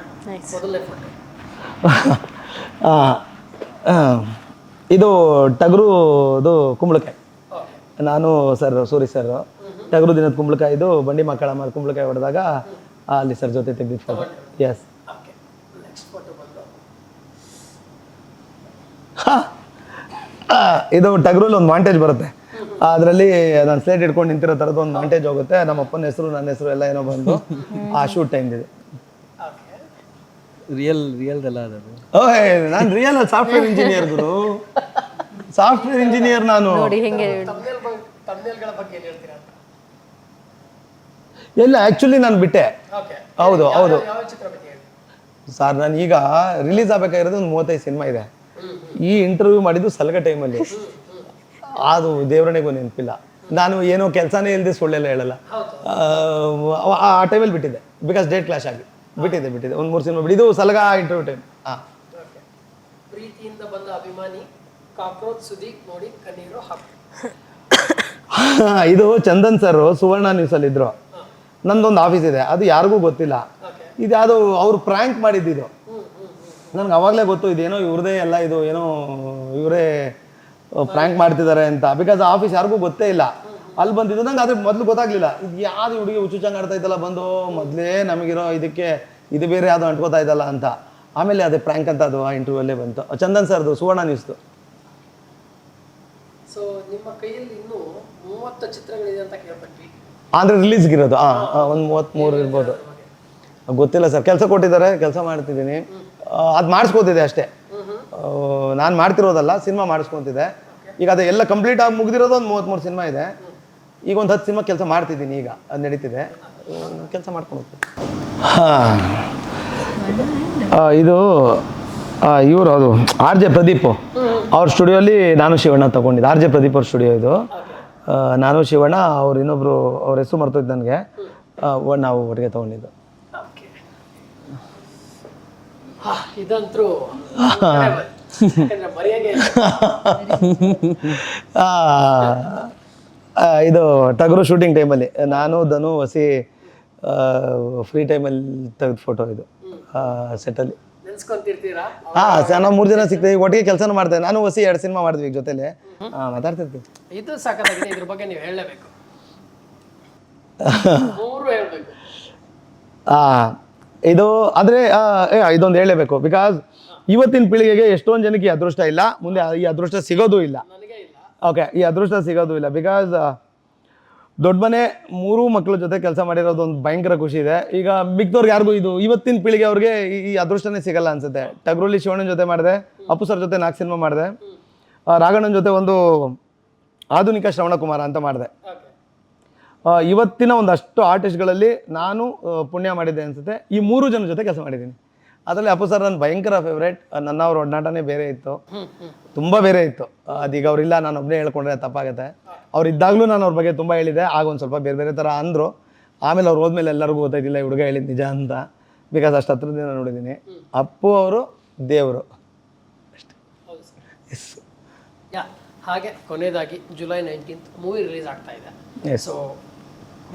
ಇದು ಟಗರುದು ಕುಂಬಳಕಾಯಿ. ನಾನು ಸರ್ ಸೂರಿ ಸರ್ ಟಗರು ದಿನದ ಕುಂಬಳಕಾಯಿದು ಬಂಡಿ ಮಕ್ಕಳ ಮಾಡಿ ಕುಂಬಳಕಾಯಿ ಹೊಡೆದಾಗ ಅಲ್ಲಿ ಸರ್ ಜೊತೆ ತೆಗೆದಿತ್ತು ಎಸ್ ಇದು ಟಗರಲ್ಲಿ ಒಂದು ವಾಂಟೇಜ್ ಬರುತ್ತೆ. ಅದರಲ್ಲಿ ನಾನು ಸ್ಲೇಟ್ ಇಟ್ಕೊಂಡು ನಿಂತಿರೋ ಥರದ್ದು ಒಂದು ವಾಂಟೇಜ್ ಹೋಗುತ್ತೆ. ನಮ್ಮ ಅಪ್ಪನ ಹೆಸರು ನನ್ನ ಹೆಸರು ಎಲ್ಲ ಏನೋ ಬಂದು ಆ ಶೂಟ್ ಟೈಮ್ ಇದೆ ರಿಯಲ್ ರಿಯಲ್ದೆಲ್ಲ ಅದು. ಓಯ್ ನಾನು ರಿಯಲ್ ಸಾಫ್ಟ್ವೇರ್ ಇಂಜಿನಿಯರ್ ಗುರು ಸಾಫ್ಟ್ವೇರ್ ಇಂಜಿನಿಯರ್ ನಾನು. ನೋಡಿ ಹೆಂಗೆ ತಮ್ನೇಲ್ ಬಗ್ಗೆ ತಮ್ನೇಲ್ಗಳ ಬಗ್ಗೆ ಏನು ಹೇಳ್ತೀರಾ ಅಂತ? ಎಲ್ಲ ಆ್ಯಕ್ಚುಲಿ ನಾನು ಬಿಟ್ಟೆ. ಓಕೆ ಹೌದು ಹೌದು. ಯಾವ ಚಿತ್ರ ಬಗ್ಗೆ ಸರ್ ನಾನು ಈಗ ರಿಲೀಸ್ ಆಗಬೇಕಾಗಿರೋದು ಒಂದು ಮೂವತ್ತೈದು ಸಿನಿಮಾ ಇದೆ. ಈ ಇಂಟರ್ವ್ಯೂ ಮಾಡಿದ್ದು ಸಲಗ ಟೈಮಲ್ಲಿ ಅದು ದೇವರಣಿಗೂ ನೆನಪಿಲ್ಲ. ನಾನು ಏನೋ ಕೆಲಸನೇ ಇಲ್ಲದೆ ಸುಳ್ಳೆಲ್ಲ ಹೇಳಲ್ಲ. ಆ, ಆ ಟೈಮಲ್ಲಿ ಬಿಟ್ಟಿದ್ದೆ. ಬಿಕಾಸ್ ಡೇಟ್ ಕ್ಲಾಶ್ ಆಗಿ. ಬಿಟ್ಟಿದ್ದೆ ಬಿಟ್ಟಿದೆ. ಒಂದು ಮೂರು ಸಿನಿಮಾ ಬಿಡಿದು ಸಲಗ ಇಂಟರ್ವ್ಯೂ ಟೈಮ್ ಹಾಂ ಓಕೆ. ಪ್ರೀತಿಯಿಂದ ಬಂದ ಅಭಿಮಾನಿ ಕಾಕ್ರೋಚ್ ಸುದೀಪ್ ನೋಡಿ ಕಣ್ಣೀರು ಇದು ಚಂದನ್ ಸರ್ ಸುವರ್ಣ ನ್ಯೂಸಲ್ಲಿ ಇದ್ರು. ನಂದೊಂದು ಆಫೀಸ್ ಇದೆ. ಅದು ಯಾರಿಗೂ ಗೊತ್ತಿಲ್ಲ. ಇದು ಅದು ಅವ್ರು ಪ್ರ್ಯಾಂಕ್ ಇದು. ನನಗೆ ಅವಾಗಲೇ ಗೊತ್ತು ಇದೇನೋ ಇವ್ರದೇ ಎಲ್ಲ ಇದು ಏನೋ ಇವರೇ ಪ್ರ್ಯಾಂಕ್ ಮಾಡ್ತಿದ್ದಾರೆ ಅಂತ. ಬಿಕಾಸ್ ಆಫೀಸ್ ಯಾರಿಗೂ ಗೊತ್ತೇ ಇಲ್ಲ. ಅಲ್ಲಿ ಬಂದಿದ್ದು ನಂಗೆ ಅದ್ರ ಮೊದಲು ಗೊತ್ತಾಗ್ಲಿಲ್ಲ. ಇದು ಯಾವ್ದು ಹುಡುಗಿ ಹುಚ್ಚುಚ್ಚಂಗೆ ಆಡ್ತಾ ಇದ್ದಲ್ಲ ಬಂದು ಮೊದಲೇ ನಮಗಿರೋ ಇದಕ್ಕೆ ಇದು ಬೇರೆ ಯಾವುದು ಅಂಟ್ಕೋತಾ ಇದ್ದಲ್ಲ ಅಂತ. ಆಮೇಲೆ ಅದೇ ಪ್ರ್ಯಾಂಕ್ ಅಂತ ಅದು ಆ ಇಂಟರ್ವ್ಯೂಲ್ಲೇ ಬಂತು. ಚಂದನ್ ಸರ್ದು ಸುವರ್ಣ ನ್ಯೂಸ್ದು ಸೊ ನಿಮ್ಮ ಕೈಯಲ್ಲಿ ಇನ್ನೂ ಮೂವತ್ತು ಚಿತ್ರಗಳಿದೆ ಅಂತ ಕೇಳ್ಪಟ್ವಿ. ಅಂದರೆ ರಿಲೀಸ್ಗಿರೋದು ಹಾಂ ಒಂದು ಮೂವತ್ತ್ಮೂರು ಇರ್ಬೋದು. ಗೊತ್ತಿಲ್ಲ ಸರ್. ಕೆಲಸ ಕೊಟ್ಟಿದ್ದಾರೆ ಕೆಲಸ ಮಾಡ್ತಿದ್ದೀನಿ. ಅದು ಮಾಡಿಸ್ಕೋತಿದ್ದೆ ಅಷ್ಟೇ. ನಾನು ಮಾಡ್ತಿರೋದಲ್ಲ ಸಿನಿಮಾ ಮಾಡಿಸ್ಕೊತಿದ್ದೆ. ಈಗ ಅದು ಎಲ್ಲ ಕಂಪ್ಲೀಟ್ ಆಗಿ ಮುಗಿದಿರೋದು ಒಂದು ಮೂವತ್ತ್ಮೂರು ಸಿನಿಮಾ ಇದೆ. ಈಗ ಒಂದು ಹತ್ತು ಸಿನಿಮಾ ಕೆಲಸ ಮಾಡ್ತಿದ್ದೀನಿ ಈಗ ಅದು ನಡೀತಿದೆ. ಕೆಲಸ ಮಾಡ್ಕೊಂಡು ಹೋಗ್ತೀನಿ. ಹಾಂ. ಇದು ಇವರು ಅದು ಆರ್ ಜೆ ಪ್ರದೀಪ್. ಅವ್ರ ಸ್ಟುಡಿಯೋಲಿ ನಾನು ಶಿವಣ್ಣ ತಗೊಂಡಿದ್ದೆ. ಆರ್ ಜೆ ಪ್ರದೀಪ್ ಅವ್ರ ಸ್ಟುಡಿಯೋ ಇದು. ನಾನು ಶಿವಣ್ಣ ಅವ್ರು ಇನ್ನೊಬ್ರು ಅವ್ರ ಹೆಸರು ಮರ್ತೋಯ್ತು ನನಗೆ. ನಾವು ಒಟ್ಟಿಗೆ ತೊಗೊಂಡಿದ್ದು. ಓಕೆ. ಇದು ಟಗರು ಶೂಟಿಂಗ್ ಟೈಮಲ್ಲಿ ನಾನು ಧನು ವಸಿ ಫ್ರೀ ಟೈಮಲ್ಲಿ ತೆಗೆದ ಫೋಟೋ ಇದು ಸೆಟ್ಟಲ್ಲಿ ಹಾಂ ನಾವು ಮೂರು ಜನ ಸಿಗ್ತೀವಿ ಒಟ್ಟಿಗೆ ಕೆಲಸ ಮಾಡ್ತೇವೆ ನಾನು ವಸಿ ಎರಡು ಸಿನಿಮಾ ಮಾಡಿದ್ವಿ ಜೊತೆಲೆ. ಹಾಂ ಮಾತಾಡ್ತಿರ್ತೀವಿ ಇದು ಸಾಕಾಗಿದೆ ಇದ್ರ ಬಗ್ಗೆ ನೀವು ಹೇಳಲೇಬೇಕು. ಆ, ಇದು ಆದರೆ ಇದೊಂದು ಹೇಳಲೇಬೇಕು. ಬಿಕಾಸ್ ಇವತ್ತಿನ ಪೀಳಿಗೆಗೆ ಎಷ್ಟೊಂದು ಜನಕ್ಕೆ ಅದೃಷ್ಟ ಇಲ್ಲ ಮುಂದೆ ಈ ಅದೃಷ್ಟ ಸಿಗೋದು ಇಲ್ಲ. ಓಕೆ ಈ ಅದೃಷ್ಟ ಸಿಗೋದು ಇಲ್ಲ. ಬಿಕಾಸ್ ದೊಡ್ಡ ಮನೆ, ಮೂರು ಮಕ್ಕಳ ಜೊತೆ ಕೆಲಸ ಮಾಡಿರೋದು ಒಂದು ಭಯಂಕರ ಖುಷಿ ಇದೆ. ಈಗ ಮಿಕ್ದವ್ರಿಗೆ ಯಾರಿಗೂ ಇದು, ಇವತ್ತಿನ ಪೀಳಿಗೆ ಅವ್ರಿಗೆ ಈ- ಅದೃಷ್ಟನೇ ಸಿಗಲ್ಲ ಅನ್ಸುತ್ತೆ. ಟಗ್ರೋಲಿ ಶಿವಣ್ಣನ ಜೊತೆ ಮಾಡಿದೆ, ಅಪ್ಪು ಸರ್ ಜೊತೆ ನಾಲ್ಕು ಸಿನಿಮಾ ಮಾಡಿದೆ ರಾಘಣ್ಣನ ಜೊತೆ ಒಂದು ಆಧುನಿಕ ಶ್ರವಣಕುಮಾರ ಅಂತ ಮಾಡಿದೆ. ಇವತ್ತಿನ ಒಂದಷ್ಟು ಆರ್ಟಿಸ್ಟ್ಗಳಲ್ಲಿ ನಾನು ಪುಣ್ಯ ಮಾಡಿದ್ದೆ ಅನ್ಸುತ್ತೆ. ಈ ಮೂರು ಜನ ಜೊತೆ ಕೆಲಸ ಮಾಡಿದ್ದೀನಿ. ಅದರಲ್ಲಿ ಅಪ್ಪು ಸರ್ ನನ್ನ ಭಯಂಕರ ಫೇವ್ರೇಟ್ ನನ್ನ ಅವ್ರ ಒಡನಾಟನೇ ಬೇರೆ ಇತ್ತು. ತುಂಬ ಬೇರೆ ಇತ್ತು. ಅದೀಗ ಅವರಿಲ್ಲ ನಾನು ಒಬ್ಬನೇ ಹೇಳ್ಕೊಂಡ್ರೆ ತಪ್ಪಾಗುತ್ತೆ. ಅವ್ರು ಇದ್ದಾಗಲೂ ನಾನು ಅವ್ರ ಬಗ್ಗೆ ತುಂಬ ಹೇಳಿದೆ ಆಗ ಒಂದು ಸ್ವಲ್ಪ ಬೇರೆ ಬೇರೆ ಥರ ಅಂದರು. ಆಮೇಲೆ ಅವ್ರು ಹೋದ್ಮೇಲೆ ಎಲ್ಲರಿಗೂ ಗೊತ್ತಾಯ್ತಿಲ್ಲ ಈ ಹುಡುಗ ಹೇಳಿದ ನಿಜ ಅಂತ. ಬಿಕಾಸ್ ಅಷ್ಟು ಹತ್ರದಿಂದ ನೋಡಿದ್ದೀನಿ ಅಪ್ಪು ಅವರು ದೇವರು. ಸರ್. ಎಸ್ ಯಾ ಹಾಗೆ ಕೊನೆಯದಾಗಿ ಜುಲೈ ನೈನ್ಟೀನ್ತ್ ಮೂವಿ ರಿಲೀಸ್ ಆಗ್ತಾ ಇದೆ. ಸೊ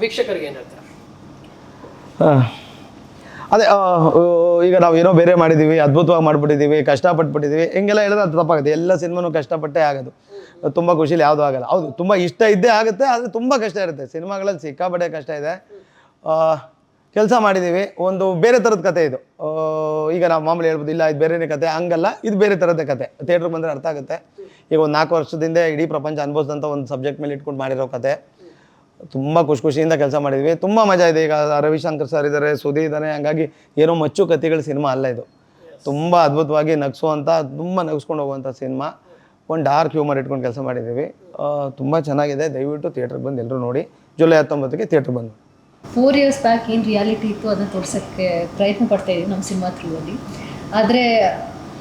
ವೀಕ್ಷಕರಿಗೆ ಏನು ಹೇಳ್ತಾರೆ? ಅದೇ ಈಗ ನಾವು ಏನೋ ಬೇರೆ ಮಾಡಿದ್ದೀವಿ, ಅದ್ಭುತವಾಗಿ ಮಾಡಿಬಿಟ್ಟಿದ್ದೀವಿ, ಕಷ್ಟಪಟ್ಬಿಟ್ಟಿದ್ದೀವಿ, ಹಿಂಗೆಲ್ಲ ಹೇಳಿದ್ರೆ ಅದು ತಪ್ಪಾಗುತ್ತೆ. ಎಲ್ಲ ಸಿನಿಮಾನು ಕಷ್ಟಪಟ್ಟೇ ಆಗೋದು. ತುಂಬ ಖುಷಿಲಿ ಯಾವುದೂ ಆಗಲ್ಲ. ಹೌದು, ತುಂಬ ಇಷ್ಟ ಇದ್ದೇ ಆಗುತ್ತೆ, ಆದರೆ ತುಂಬ ಕಷ್ಟ ಇರುತ್ತೆ. ಸಿನಿಮಾಗಳಲ್ಲಿ ಸಿಕ್ಕಾಪಟ್ಟೆ ಕಷ್ಟ ಇದೆ. ಕೆಲಸ ಮಾಡಿದ್ದೀವಿ. ಒಂದು ಬೇರೆ ಥರದ ಕತೆ ಇದು. ಈಗ ನಾವು ಮಾಮೂಲಿ ಹೇಳ್ಬೋದು, ಇಲ್ಲ, ಇದು ಬೇರೆನೇ ಕತೆ, ಹಂಗಲ್ಲ, ಇದು ಬೇರೆ ಥರದ ಕತೆ. ಥಿಯೇಟ್ರಿಗೆ ಬಂದರೆ ಅರ್ಥ ಆಗುತ್ತೆ. ಈಗ ಒಂದು ನಾಲ್ಕು ವರ್ಷದಿಂದ ಇಡೀ ಪ್ರಪಂಚ ಅನುಭವಿಸಿದಂಥ ಒಂದು ಸಬ್ಜೆಕ್ಟ್ ಮೇಲೆ ಇಟ್ಕೊಂಡು ಮಾಡಿರೋ ಕತೆ. ತುಂಬ ಖುಷಿ ಖುಷಿಯಿಂದ ಕೆಲಸ ಮಾಡಿದ್ವಿ. ತುಂಬ ಮಜಾ ಇದೆ. ಈಗ ರವಿಶಂಕರ್ ಸರ್ ಇದ್ದಾರೆ ಸುದಿ ಇದ್ದಾರೆ ಹಂಗಾಗಿ ಏನೋ ಮಚ್ಚು ಕಥೆಗಳ ಸಿನಿಮಾ ಅಲ್ಲ ಇದು. ತುಂಬ ಅದ್ಭುತವಾಗಿ ನಗಿಸುವಂಥ ತುಂಬ ನಗಿಸ್ಕೊಂಡು ಹೋಗುವಂಥ ಸಿನಿಮಾ. ಒಂದು ಡಾರ್ಕ್ ಹ್ಯೂಮರ್ ಇಟ್ಕೊಂಡು ಕೆಲಸ ಮಾಡಿದ್ದೀವಿ. ತುಂಬ ಚೆನ್ನಾಗಿದೆ. ದಯವಿಟ್ಟು ಥಿಯೇಟ್ರಿಗೆ ಬಂದು ಎಲ್ಲರೂ ನೋಡಿ. ಜುಲೈ ಹತ್ತೊಂಬತ್ತಕ್ಕೆ ಥಿಯೇಟ್ರ್ ಬಂದು. ಫೋರ್ ಇಯರ್ಸ್ ಬ್ಯಾಕ್ ಏನು ರಿಯಾಲಿಟಿ ಇತ್ತು? ಅದನ್ನು ತೋರ್ಸೋಕ್ಕೆ ಪ್ರಯತ್ನ ಪಡ್ತಾ ಇದ್ದೀವಿ ನಮ್ಮ ಸಿನಿಮಾ ಥ್ರೂವಲ್ಲಿ ಆದರೆ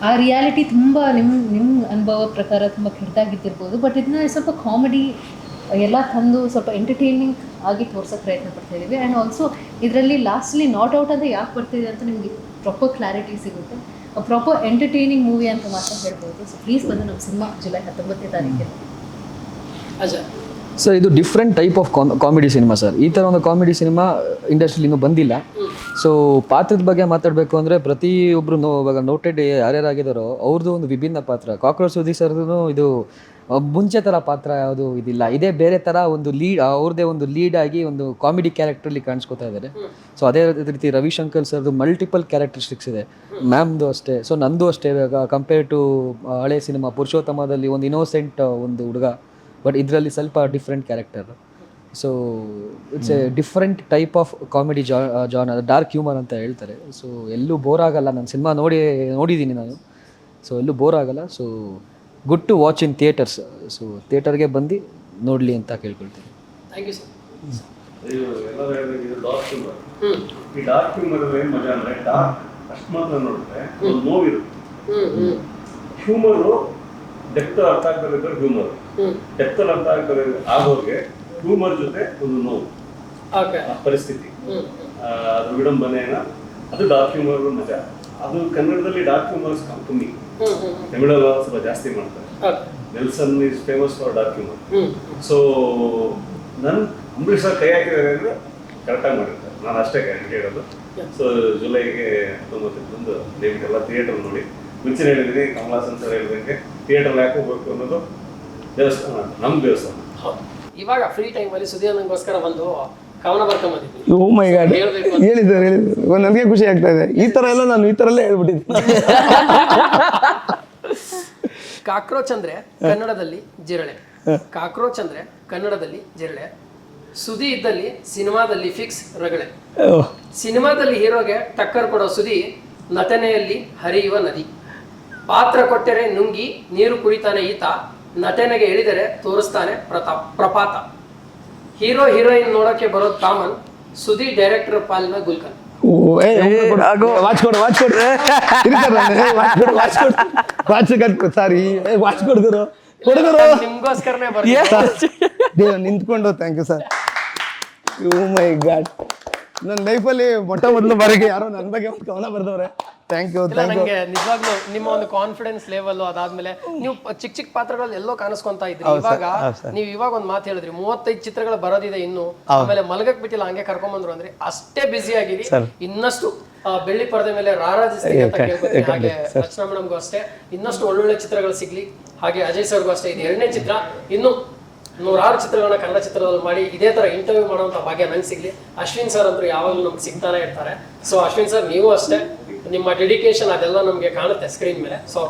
ಆ ರಿಯಾಲಿಟಿ ತುಂಬ ನಿಮ್ಮ ನಿಮ್ಮ ಅನುಭವ ಪ್ರಕಾರ ತುಂಬ ಕೆಟ್ಟದಾಗಿದ್ದಿರ್ಬೋದು ಬಟ್ ಇದನ್ನ ಸ್ವಲ್ಪ ಕಾಮಿಡಿ ಎಲ್ಲ ತಂದು ಸ್ವಲ್ಪ ಎಂಟರ್ಟೈನಿಂಗ್ ಆಗಿ ತೋರ್ಸೋಕ್ಕೆ ಪ್ರಯತ್ನ ಪಡ್ತಾ ಇದ್ದೀವಿ ಆ್ಯಂಡ್ ಆಲ್ಸೋ ಇದರಲ್ಲಿ ಲಾಸ್ಟ್ಲಿ ನಾಟ್ ಔಟ್ ಅಂತ ಯಾಕೆ ಬರ್ತಿದೆ ಅಂತ ನಿಮಗೆ ಪ್ರಾಪರ್ ಕ್ಲಾರಿಟಿ ಸಿಗುತ್ತೆ. ಪ್ರಾಪರ್ ಎಂಟರ್ಟೈನಿಂಗ್ ಮೂವಿ ಅಂತ ಮಾತ್ರ ಹೇಳ್ಬೋದು. ಸೊ ಪ್ಲೀಸ್ ಬಂದು ನಮ್ಮ ಸಿನಿಮಾ ಜುಲೈ ಹತ್ತೊಂಬತ್ತನೇ ತಾರೀಕಿಗೆ. ಅಜಯ್. ಸರ್ ಇದು different type of comedy cinema sir ಈ ಥರ ಒಂದು ಕಾಮಿಡಿ ಸಿನಿಮಾ ಇಂಡಸ್ಟ್ರಿಲಿ ಇನ್ನೂ ಬಂದಿಲ್ಲ. ಸೊ ಪಾತ್ರದ ಬಗ್ಗೆ ಮಾತಾಡಬೇಕು ಅಂದರೆ ಪ್ರತಿಯೊಬ್ಬರು ನೋ ಇವಾಗ ನೋಟೆಡ್ ಯಾರ್ಯಾರಾಗಿದ್ದಾರೋ ಅವ್ರದ್ದು ಒಂದು ವಿಭಿನ್ನ ಪಾತ್ರ. ಕಾಕ್ರೋಚ್ ಸುದೀಪ್ ಸರ್ದು ಇದು ಮುಂಚೆ ಥರ ಪಾತ್ರ ಯಾವುದು ಇದಿಲ್ಲ. ಇದೇ ಬೇರೆ ಥರ ಒಂದು ಲೀಡ್ ಅವ್ರದ್ದೇ ಒಂದು ಲೀಡ್ ಆಗಿ ಒಂದು ಕಾಮಿಡಿ ಕ್ಯಾರೆಕ್ಟ್ರಲ್ಲಿ ಕಾಣಿಸ್ಕೊತಾ ಇದ್ದಾರೆ. ಸೊ ಅದೇ ರೀತಿ ರವಿಶಂಕರ್ ಸರ್ದು ಮಲ್ಟಿಪಲ್ ಕ್ಯಾರೆಕ್ಟರಿಸ್ಟಿಕ್ಸ್ ಇದೆ. ಮ್ಯಾಮ್ದು ಅಷ್ಟೇ. ಸೊ ನಂದು ಅಷ್ಟೇ ಇವಾಗ ಕಂಪೇರ್ ಟು ಹಳೆ ಸಿನಿಮಾ ಪುರುಷೋತ್ತಮದಲ್ಲಿ ಒಂದು ಇನೋಸೆಂಟ್ ಒಂದು ಹುಡುಗ. ಬಟ್ ಇದರಲ್ಲಿ ಸ್ವಲ್ಪ different character so it's a different type of comedy ಜಾ ಜಾನ್ ಡಾರ್ಕ್ ಹ್ಯೂಮರ್ ಅಂತ ಹೇಳ್ತಾರೆ. ಸೊ ಎಲ್ಲೂ ಬೋರ್ ಆಗಲ್ಲ. ನಾನು ಸಿನಿಮಾ ನೋಡಿ ನೋಡಿದ್ದೀನಿ ನಾನು. ಸೊ ಎಲ್ಲೂ ಬೋರ್ ಆಗಲ್ಲ. So good to watch in theatres so ಥಿಯೇಟರ್ಗೆ ಬಂದು ನೋಡಲಿ ಅಂತ ಕೇಳ್ಕೊಳ್ತೀನಿ. ಥ್ಯಾಂಕ್ ಯು ಸರ್ ಈ ಡಾರ್ಕ್ ಹ್ಯೂಮರ್ ಏನ್ ಮಜಾ ಅಂದ್ರೆ ಡಾರ್ಕ್ ಅಷ್ಟು ಮಾತ್ರ ನೋಡಿದ್ರೆ ಒಂದು ನೋವಿರುತ್ತೆ ಹ್ಯೂಮರು ಡೆಪ್ತ್ ಅರ್ಥ ಆಗ್ಬೇಕಾದ್ರೆ ಹ್ಯೂಮರ್ ಡೆಪ್ತ್ ಅರ್ಥ ಆಗ್ತಾರೆ ಆಗೋರ್ಗೆ ಹ್ಯೂಮರ್ ಜೊತೆ ಒಂದು ನೋವು. ಆ ಪರಿಸ್ಥಿತಿ. ಅದು ವಿಡಂಬನೆ ಅದ್ರ ವಿಡಂಬನೆನ ಅದು ಡಾರ್ಕ್ ಹ್ಯೂಮರ್ ಮಜಾ. ಅದು ಕನ್ನಡದಲ್ಲಿ ಡಾರ್ಕ್ ಕಂಪನಿ. ತಮಿಳಲ್ಲಿ ಸ್ವಲ್ಪ ಜಾಸ್ತಿ ಮಾಡ್ತಾರೆ. Nelson is famous for dark humour so ನನ್ ಅಂಬರೀಷ್ ಸರ್ ಕೈ ಹಾಕಿದ್ದಾರೆ ಅಂದ್ರೆ ಕರೆಕ್ಟಾಗಿ ಮಾಡಿರ್ತಾರೆ. ನಾನು ಅಷ್ಟೇ ಗ್ಯಾರಂಟಿ ಹೇಳೋದು. ಸೊ ಜುಲೈಗೆ ಹತ್ತೊಂಬತ್ತಕ್ಕೆ ಬಂದು ದಯವಿಟ್ಟು ಎಲ್ಲ ಥಿಯೇಟರ್ ನೋಡಿ. ಮುಂಚೆ ಹೇಳಿದ್ದೀನಿ ಕಮಲಾಸನ್ ಸರ್ ಹೇಳಿದಂಗೆ ಥಿಯೇಟರ್ ಯಾಕೆ ಹೋಗ್ಬೇಕು ಅನ್ನೋದು ದೇವಸ್ಥಾನ ನಮ್ಮ ದೇವಸ್ಥಾನ. ಹೌದು. ಇವಾಗ ಫ್ರೀ ಟೈಮಲ್ಲಿ ಅಲ್ಲಿ ಒಂದು ಬಂದು ಓ ಮೈ ಗಾಡ್ ಹೇಳ್ಬೇಕು ಹೇಳಿದ್ದಾರೆ ಹೇಳಿದ್ದಾರೆ ನನಗೆ ಖುಷಿ ಆಗ್ತಾ ಇದೆ. ಈ ತರ ಎಲ್ಲ ನಾನು ಈ ತರ ಹೇಳ್ಬಿಟ್ಟಿದ್ದೆ ಕಾಕ್ರೋಚ್ ಅಂದ್ರೆ ಕನ್ನಡದಲ್ಲಿ ಜಿರಳೆ. ಕಾಕ್ರೋಚ್ ಅಂದ್ರೆ ಕನ್ನಡದಲ್ಲಿ ಜಿರಳೆ. ಸುದಿ ಇದ್ದಲ್ಲಿ ಸಿನಿಮಾದಲ್ಲಿ ಫಿಕ್ಸ್ ರಗಳೆ. ಸಿನಿಮಾದಲ್ಲಿ ಹೀರೋಗೆ ಟಕ್ಕರ್ ಕೊಡೋ ಸುದಿ ನಟನೆಯಲ್ಲಿ ಹರಿಯುವ ನದಿ. ಪಾತ್ರ ಕೊಟ್ಟರೆ ನುಂಗಿ ನೀರು ಕುಡಿತಾನೆ ಈತ ನಟನೆಗೆ ಹೇಳಿದರೆ ತೋರಿಸ್ತಾನೆ ಪ್ರತಾಪ್ ಪ್ರಪಾತ. ಹೀರೋ ಹೀರೋಯಿನ್ ನೋಡೋಕೆ ಬರೋದು ಕಾಮನ್ ಸುದಿ ಡೈರೆಕ್ಟರ್ ಪಾಲ್ನ ಗುಲ್ಕನ್ ನಿಂತ್ಕೊಂಡು thank you sir you my god ನನ್ನ ಲೈಫಲ್ಲಿ ಮೊಟ್ಟ ಮೊದಲು ಬಾರಿಗೆ ಯಾರೋ ನನ್ನ ಬಗ್ಗೆ ಒಂದು ಕವನ ಬರ್ದವ್ರೆ. ಥ್ಯಾಂಕ್ ಯು ಇಲ್ಲ ಥ್ಯಾಂಕ್ ಯು ನಂಗೆ ನಿಜವಾಗ್ಲೂ ನಿಮ್ಮ ಒಂದು ಕಾನ್ಫಿಡೆನ್ಸ್ ಲೆವೆಲ್ ಅದಾದ್ಮೇಲೆ ನೀವು ಚಿಕ್ಕ ಚಿಕ್ಕ ಪಾತ್ರಗಳಲ್ಲಿ ಎಲ್ಲೋ ಕಾಣಿಸ್ಕೊಂತ ಇದ್ರಿ. ಇವಾಗ ನೀವು ಇವಾಗ ಒಂದು ಮಾತು ಹೇಳಿದ್ರಿ ಮೂವತ್ತೈದು ಚಿತ್ರಗಳು ಬರೋದಿದೆ ಇನ್ನು. ಆಮೇಲೆ ಮಲಗಕ್ ಬಿಟ್ಟಿಲ್ಲ ಹಂಗೆ ಕರ್ಕೊಂಡ್ ಬಂದ್ರು ಅಂದ್ರೆ ಅಷ್ಟೇ ಬ್ಯುಸಿ ಆಗಿರಿ. ಇನ್ನಷ್ಟು ಬೆಳ್ಳಿ ಪರದೆ ಮೇಲೆ ರಾರಾಜಿಸ್ತೀವಿ ಅಂತ ಕೇಳ್ಕೊತೀನಿ. ಹಾಗೆ ರಚನಾ ಮೇಡಮ್ಗೂ ಅಷ್ಟೇ. ಇನ್ನಷ್ಟು ಒಳ್ಳೊಳ್ಳೆ ಚಿತ್ರಗಳು ಸಿಗ್ಲಿ. ಹಾಗೆ ಅಜಯ್ ಸರ್ಗೂ ಅಷ್ಟೇ ಇದು ಎರಡನೇ ಚಿತ್ರ. ಇನ್ನು ನೂರಾರು ಚಿತ್ರಗಳನ್ನ ಕನ್ನಡ ಚಿತ್ರದಲ್ಲಿ ಮಾಡಿ ಇದೇ ತರ ಇಂಟರ್ವ್ಯೂ ಮಾಡುವಂತ ಭಾಗ್ಯ ನಂಗೆ ಸಿಗ್ಲಿ. ಅಶ್ವಿನ್ ಸರ್ ಅಂತೂ ಯಾವಾಗಲೂ ನಮ್ಗೆ ಸಿಗ್ತಾನೆ ಇರ್ತಾರೆ. ಸೊ ಅಶ್ವಿನ್ ಸರ್ ನೀವು ಅಷ್ಟೇ. ನಿಮ್ಮ ಡೆಡಿಕೇಶನ್ ಅದೆಲ್ಲ ನಮಗೆ ಕಾಣುತ್ತೆ ಸ್ಕ್ರೀನ್ ಮೇಲೆ. ಸೊ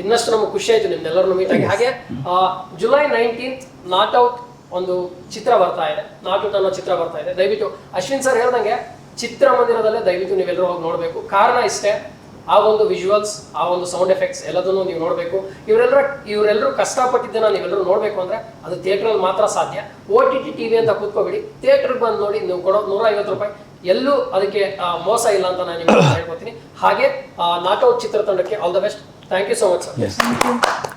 ಇನ್ನಷ್ಟು ನಮ್ಗೆ ಖುಷಿ ಆಯ್ತು ನಿಮ್ನೆಲ್ಲರನ್ನು ಮೀಟ್ ಆಗಿ ಹಾಗೆ ಆ, ಜುಲೈ ನೈನ್ಟೀನ್ತ್ ನಾಟ್ ಔಟ್ ಒಂದು ಚಿತ್ರ ಬರ್ತಾ ಇದೆ. ನಾಟ್ ಔಟ್ ಅನ್ನೋ ಚಿತ್ರ ಬರ್ತಾ ಇದೆ. ದಯವಿಟ್ಟು ಅಶ್ವಿನ್ ಸರ್ ಹೇಳ್ದಂಗೆ ಚಿತ್ರಮಂದಿರದಲ್ಲೇ ದಯವಿಟ್ಟು ನೀವೆಲ್ಲರೂ ಹೋಗಿ ನೋಡಬೇಕು. ಕಾರಣ ಇಷ್ಟೇ ಆ ಒಂದು ವಿಜುವಲ್ಸ್ ಆ ಒಂದು ಸೌಂಡ್ ಎಫೆಕ್ಟ್ಸ್ ಎಲ್ಲದನ್ನು ನೀವು ನೋಡಬೇಕು. ಇವರೆಲ್ಲರ ಇವರೆಲ್ಲರೂ ಕಷ್ಟಪಟ್ಟಿದ್ದನ್ನ ನೀವೆಲ್ಲರೂ ನೋಡಬೇಕು ಅಂದ್ರೆ ಅದು ಥಿಯೇಟ್ರಲ್ಲಿ ಮಾತ್ರ ಸಾಧ್ಯ. ಓ ಟಿ ಟಿ ಟಿವಿ ಅಂತ ಕೂತ್ಕೋಬೇಡಿ. ಥಿಯೇಟ್ರಿಗೆ ಬಂದು ನೋಡಿ ನೀವು ಕೊಡೋದು ನೂರ ಐವತ್ತು ರೂಪಾಯಿ. ಎಲ್ಲೂ ಅದಕ್ಕೆ ಆ, ಮೋಸ ಇಲ್ಲ ಅಂತ ನಾನು ನಿಮಗೆ ಹೇಳ್ಕೊತೀನಿ ಹಾಗೆ not out out ಚಿತ್ರತಂಡಕ್ಕೆ all the best thank you so much sir